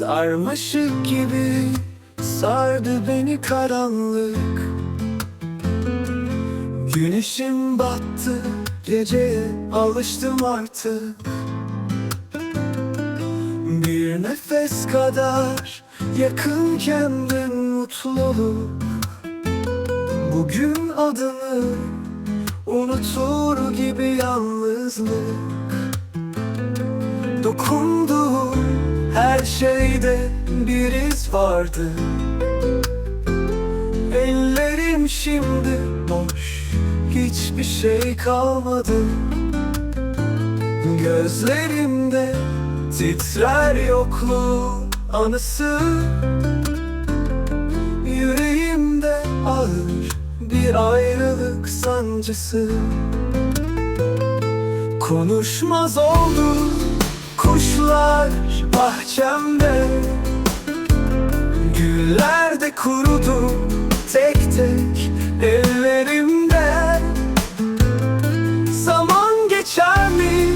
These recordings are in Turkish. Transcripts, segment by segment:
Sarmaşık gibi sardı beni karanlık. Güneşim battı geceye alıştım artık. Bir nefes kadar yakınken mutluluk. Bugün adını unutur gibi yalnızlık. Dokunduğum her şeyde bir iz vardı. Ellerim şimdi boş Hiçbir şey kalmadı. Gözlerimde titrer yokluğu anısı. Yüreğimde ağır bir ayrılık sancısı. Konuşmaz oldu kuşlar bahçemde. Güller de kurudu tek tek ellerimde. Zaman geçer mi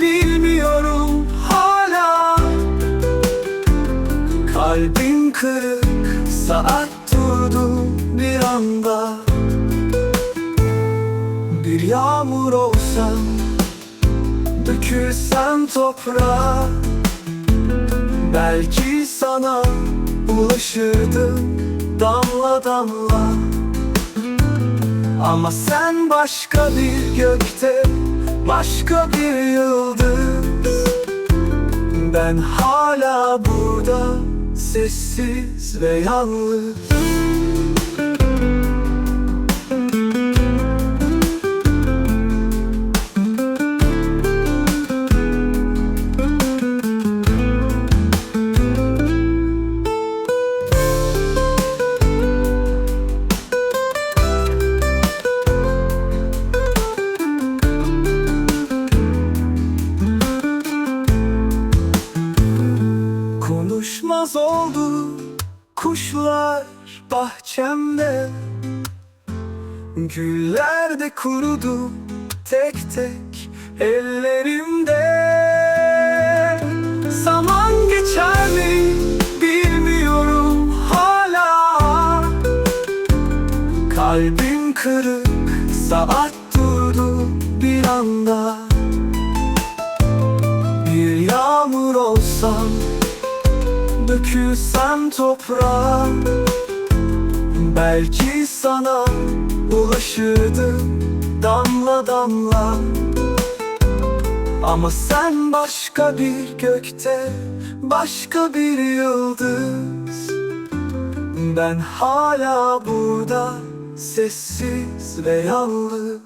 bilmiyorum hala. Kalbim kırık saat durdu bir anda. Bir yağmur olsam Dökülsem toprağa Belki sana ulaşırdım damla damla. Ama sen başka bir gökte Başka bir yıldız. Ben hala burada Sessiz ve yalnız kuşlar bahçemde Güller de kurudu tek tek ellerimde. Zaman geçer mi bilmiyorum hala. Kalbim kırık saat durdu bir anda. Bir yağmur olsam Dökülsem toprağa Belki sana ulaşırdım damla damla. Ama sen başka bir gökte Başka bir yıldız. Ben hala burada Sessiz ve yalnız